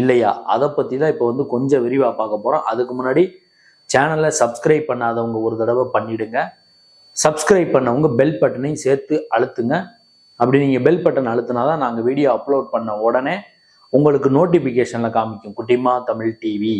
இல்லையா? அதை பற்றி தான் இப்போ வந்து கொஞ்சம் விரிவாக பார்க்க போகிறோம் அதுக்கு முன்னாடி சேனலை சப்ஸ்கிரைப் பண்ணாதவங்க ஒரு தடவை பண்ணிடுங்க. சப்ஸ்கிரைப் பண்ணவங்க பெல் பட்டனையும் சேர்த்து அழுத்துங்க. அப்படி நீங்கள் பெல் பட்டன் அழுத்தினா தான் நாங்கள் வீடியோ அப்லோட் பண்ண உடனே உங்களுக்கு நோட்டிஃபிகேஷனில் காமிக்கும். குட்டிமா தமிழ் டிவி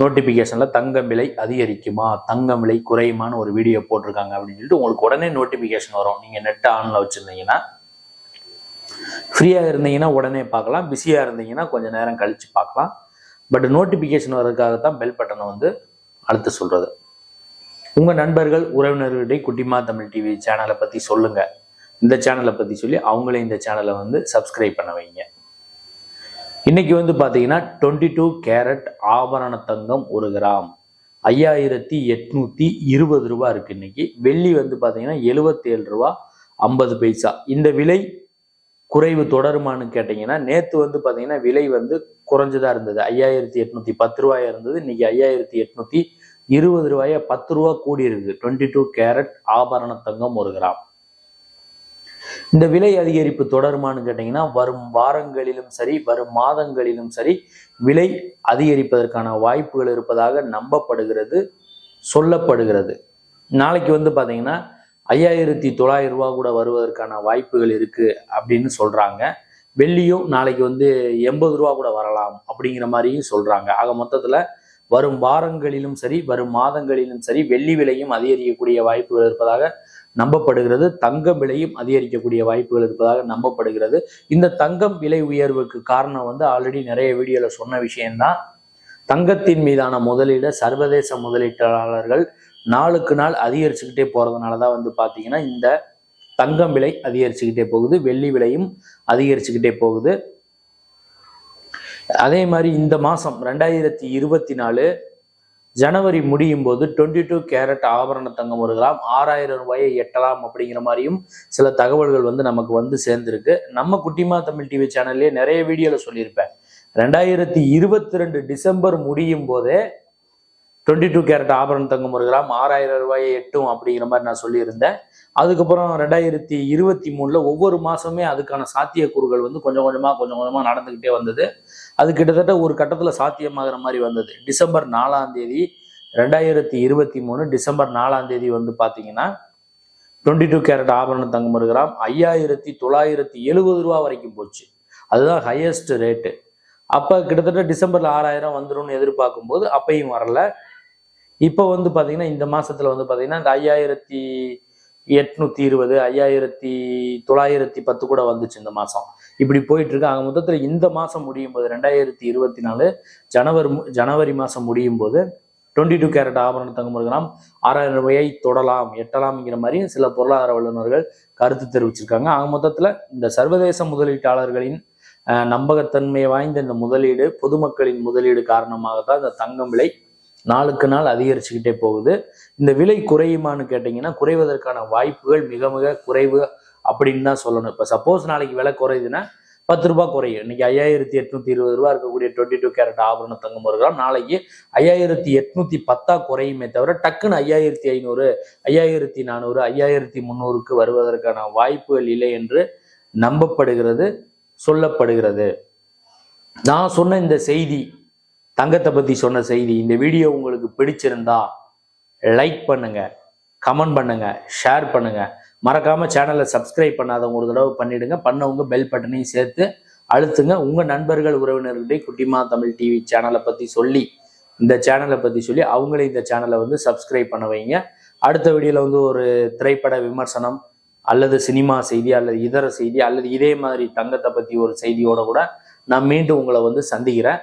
நோட்டிஃபிகேஷனில் தங்கம் விலை அதிகரிக்குமா? தங்கம் விலை குறையுமான்னு ஒரு வீடியோ போட்டிருக்காங்க அப்படின்னு சொல்லிட்டு உங்களுக்கு உடனே நோட்டிஃபிகேஷன் வரும். நீங்கள் நெட்டை ஆனில் வச்சுருந்தீங்கன்னா ஃப்ரீயாக இருந்தீங்கன்னா உடனே பார்க்கலாம். பிஸியாக இருந்தீங்கன்னா கொஞ்சம் நேரம் கழித்து பார்க்கலாம். பட் நோட்டிஃபிகேஷன் வர்றதுக்காக தான் பெல் பட்டனை வந்து அழுத்த சொல்கிறது உங்கள் நண்பர்கள் உறவினர்களிடையே குட்டிமா தமிழ் டிவி சேனலை பற்றி சொல்லுங்கள் இந்த சேனலை பற்றி சொல்லி அவங்களே இந்த சேனலை வந்து சப்ஸ்கிரைப் பண்ண வைங்க. இன்றைக்கி வந்து பார்த்தீங்கன்னா டுவெண்ட்டி டூ கேரட் ஆபரண தங்கம் ஒரு கிராம். ஐயாயிரத்தி எட்நூற்றி இருபது ரூபா இருக்குது இன்றைக்கி வெள்ளி வந்து பார்த்தீங்கன்னா எழுபத்தேழு ரூபா ஐம்பது பைசா. இந்த விலை குறைவு தொடருமான்னு கேட்டிங்கன்னா நேற்று வந்து பார்த்தீங்கன்னா விலை வந்து குறைஞ்சதா இருந்தது. ஐயாயிரத்தி எட்நூத்தி பத்து ரூபாயா இருந்தது. இன்னைக்கு ஐயாயிரத்தி எட்நூத்தி இருபது ரூபாயா பத்து ரூபா கூடி இருக்குது டுவெண்ட்டி டூ கேரட் ஆபரண தங்கம் ஒரு கிராம். இந்த விலை அதிகரிப்பு தொடருமான்னு கேட்டிங்கன்னா வரும் வாரங்களிலும் சரி வரும் மாதங்களிலும் சரி விலை அதிகரிப்பதற்கான வாய்ப்புகள் இருப்பதாக நம்பப்படுகிறது சொல்லப்படுகிறது. நாளைக்கு வந்து பார்த்தீங்கன்னா ஐயாயிரத்தி தொள்ளாயிரம் ரூபா கூட வருவதற்கான வாய்ப்புகள் இருக்கு அப்படின்னு சொல்றாங்க. வெள்ளியும் நாளைக்கு வந்து எண்பது ரூபா கூட வரலாம் அப்படிங்கிற மாதிரியும் சொல்றாங்க. ஆக மொத்தத்துல வரும் வாரங்களிலும் சரி வரும் மாதங்களிலும் சரி வெள்ளி விலையும் அதிகரிக்கக்கூடிய வாய்ப்புகள் இருப்பதாக நம்பப்படுகிறது. தங்கம் விலையும் அதிகரிக்கக்கூடிய வாய்ப்புகள் இருப்பதாக நம்பப்படுகிறது. இந்த தங்கம் விலை உயர்வுக்கு காரணம் வந்து ஆல்ரெடி நிறைய வீடியோல சொன்ன விஷயம்தான். தங்கத்தின் மீதான முதலீடு சர்வதேச முதலீட்டாளர்கள் நாளுக்கு நாள் அதிகரிச்சுக்கிட்டே போறதுனால தான் வந்து பார்த்தீங்கன்னா இந்த தங்கம் விலை அதிகரிச்சுக்கிட்டே போகுது வெள்ளி விலையும் அதிகரிச்சுக்கிட்டே போகுது. அதே மாதிரி இந்த மாதம் ரெண்டாயிரத்தி இருபத்தி நாலு ஜனவரி முடியும் போது டுவெண்ட்டி டூ கேரட் ஆபரண தங்கம் ஒரு கிராம் ஆறாயிரம் ரூபாயை எட்டலாம் அப்படிங்கிற மாதிரியும் சில தகவல்கள் வந்து நமக்கு வந்து சேர்ந்துருக்கு. நம்ம குட்டிமா தமிழ் டிவி சேனல்லே நிறைய வீடியோவில் சொல்லியிருப்பேன். ரெண்டாயிரத்தி இருபத்தி ரெண்டு டிசம்பர் முடியும் போதே டுவெண்ட்டி டூ கேரட் ஆபரண தங்கம் ஒரு கிராம் ஆறாயிரம் ரூபாயை எட்டும் அப்படிங்கிற மாதிரி நான் சொல்லியிருந்தேன். அதுக்கப்புறம் ரெண்டாயிரத்தி இருபத்தி மூணில் ஒவ்வொரு மாதமே அதுக்கான சாத்தியக்கூறுகள் வந்து கொஞ்சம் கொஞ்சமாக கொஞ்சம் கொஞ்சமாக நடந்துக்கிட்டே வந்தது. அது கிட்டத்தட்ட ஒரு கட்டத்தில் சாத்தியமாகிற மாதிரி வந்தது. டிசம்பர் நாலாம் தேதி ரெண்டாயிரத்தி இருபத்தி மூணு டிசம்பர் நாலாம் தேதி வந்து பார்த்தீங்கன்னா டுவெண்ட்டி டூ கேரட் ஆபரண தங்கம் ஒரு கிராம் ஐயாயிரத்தி தொள்ளாயிரத்தி எழுபது ரூபா வரைக்கும் போச்சு. அதுதான் ஹையஸ்ட் ரேட்டு அப்போ கிட்டத்தட்ட டிசம்பர்ல ஆறாயிரம் வந்துடும் எதிர்பார்க்கும் போது அப்பையும் வரல. இப்போ வந்து பார்த்தீங்கன்னா இந்த மாசத்துல வந்து பார்த்தீங்கன்னா இந்த ஐயாயிரத்தி எட்நூத்தி இருபது ஐயாயிரத்தி தொள்ளாயிரத்தி பத்து கூட வந்துச்சு இந்த மாசம். இப்படி போயிட்டு இருக்கு. ஆக மொத்தத்தில் இந்த மாசம் முடியும் போது ரெண்டாயிரத்தி இருபத்தி நாலு ஜனவரி மு- ஜனவரி மாசம் முடியும் போது டுவெண்ட்டி டூ கேரட் ஆபரண தங்கம் ஒரு கிராம் ஆறாயிரம் ரூபாயை தொடலாம் எட்டலாம்ங்கிற மாதிரி சில பொருளாதார வல்லுநர்கள் கருத்து தெரிவிச்சிருக்காங்க. ஆக மொத்தத்தில் இந்த சர்வதேச முதலீட்டாளர்களின் நம்பகத்தன்மை வாய்ந்த இந்த முதலீடு பொதுமக்களின் முதலீடு காரணமாக தான் இந்த தங்கம் விலை நாளுக்கு நாள் அதிகரிச்சுக்கிட்டே போகுது. இந்த விலை குறையுமான்னு கேட்டிங்கன்னா குறைவதற்கான வாய்ப்புகள் மிக மிக குறைவு அப்படின்னு தான் சொல்லணும். இப்போ சப்போஸ் நாளைக்கு விலை குறையுதுன்னா பத்து ரூபாய் குறையும். இன்னைக்கு ஐயாயிரத்தி எட்நூத்தி இருபது ரூபா இருக்கக்கூடிய டுவெண்ட்டி டூ கேரட் ஆபரண தங்கம் ஒரு கிராம் நாளைக்கு ஐயாயிரத்தி எட்நூத்தி பத்தா குறையுமே தவிர டக்குன்னு ஐயாயிரத்தி ஐநூறு ஐயாயிரத்தி நானூறு ஐயாயிரத்தி முந்நூறுக்கு வருவதற்கான வாய்ப்புகள் இல்லை என்று நம்பப்படுகிறது சொல்லப்படுகிறது. நான் சொன்ன இந்த செய்தி தங்கத்தை பத்தி சொன்ன செய்தி இந்த வீடியோ உங்களுக்கு பிடிச்சிருந்தா லைக் பண்ணுங்க கமெண்ட் பண்ணுங்க ஷேர் பண்ணுங்க. மறக்காம சேனலை சப்ஸ்கிரைப் பண்ணாதவங்க ஒரு தடவை பண்ணிடுங்க. பண்ணவங்க பெல் பட்டனையும் சேர்த்து அழுத்துங்க. உங்க நண்பர்கள் உறவினர்களே குட்டிமா தமிழ் டிவி சேனலை பத்தி சொல்லி இந்த சேனலை பத்தி சொல்லி அவங்களே இந்த சேனலை வந்து சப்ஸ்கிரைப் பண்ண வைங்க. அடுத்த வீடியோல வந்து ஒரு திரைப்பட விமர்சனம் அல்லது சினிமா செய்தி அல்லது இதர செய்தி அல்லது இதே மாதிரி தங்கத்தை பத்தி ஒரு செய்தியோட கூட நான் மீண்டும் உங்களை வந்து சந்திக்கிறேன்.